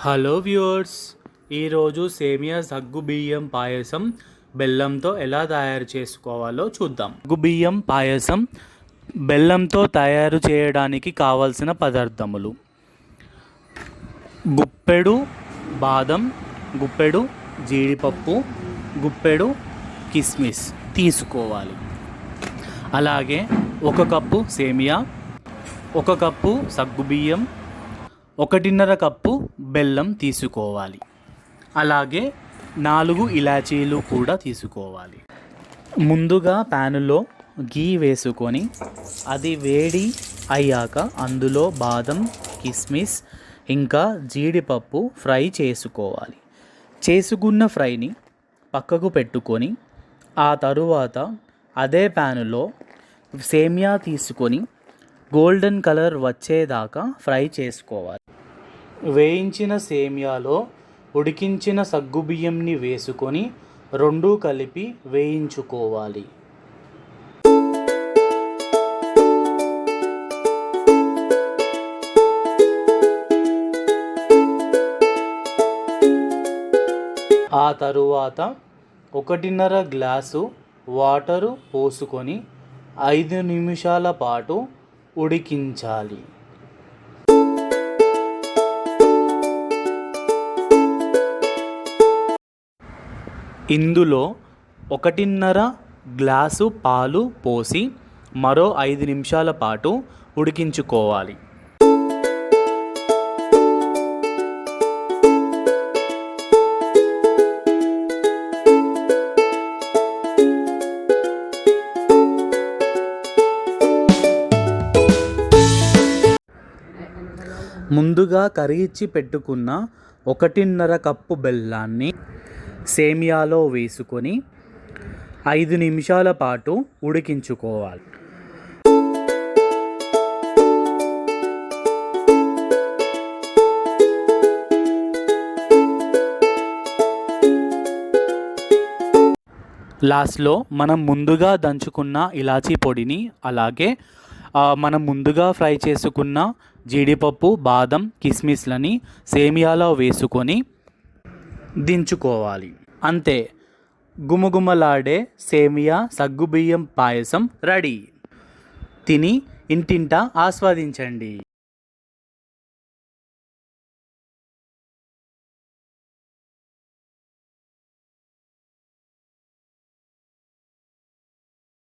Hello viewers ఈరోజు సేమియా సగ్గు బియ్యం పాయసం బెల్లంతో ఎలా తయారు చేసుకోవాలో చూద్దాం. సగ్గు బియ్యం పాయసం బెల్లంతో తయారు చేయడానికి కావలసిన పదార్థములు. గుప్పెడు బాదం గుప్పెడు జీడిపప్పు గుప్పెడు కిస్మిస్ తీసుకోవాలి. అలాగే ఒక కప్పు సేమియా ఒక కప్పు సగ్గుబియ్యం ఒకటిన్నర కప్పు బెల్లం తీసుకోవాలి. అలాగే నాలుగు ఇలాచీలు కూడా తీసుకోవాలి. ముందుగా ప్యానులో గీ వేసుకొని అది వేడి అయ్యాక అందులో బాదం కిస్మిస్ ఇంకా జీడిపప్పు ఫ్రై చేసుకోవాలి. చేసుకున్న ఫ్రైని పక్కకు పెట్టుకొని ఆ తరువాత అదే ప్యానులో సేమియా తీసుకొని గోల్డెన్ కలర్ వచ్చేదాకా ఫ్రై చేసుకోవాలి. వేయించిన సేమియాలో ఉడికించిన సగ్గుబియ్యంని వేసుకొని రెండూ కలిపి వేయించుకోవాలి. ఆ తరువాత ఒకటిన్నర గ్లాసు వాటరు పోసుకొని ఐదు నిమిషాల పాటు ఉడికించాలి. ఇందులో ఒకటిన్నర గ్లాసు పాలు పోసి మరో ఐదు నిమిషాల పాటు ఉడికించుకోవాలి. ముందుగా కరిగిచ్చి పెట్టుకున్న ఒకటిన్నర కప్పు బెల్లాన్ని సేమియాలో వేసుకొని ఐదు నిమిషాల పాటు ఉడికించుకోవాలి. లాస్ట్లో మనం ముందుగా దంచుకున్న ఇలాచీ పొడిని అలాగే మనం ముందుగా ఫ్రై చేసుకున్న జీడిపప్పు బాదం కిస్మిస్లని సేమియాలో వేసుకొని దించుకోవాలి. అంతే. గుమగుమలాడే సేమియా సగ్గుబియ్యం పాయసం రెడీ. తిని ఇంటింటా ఆస్వాదించండి.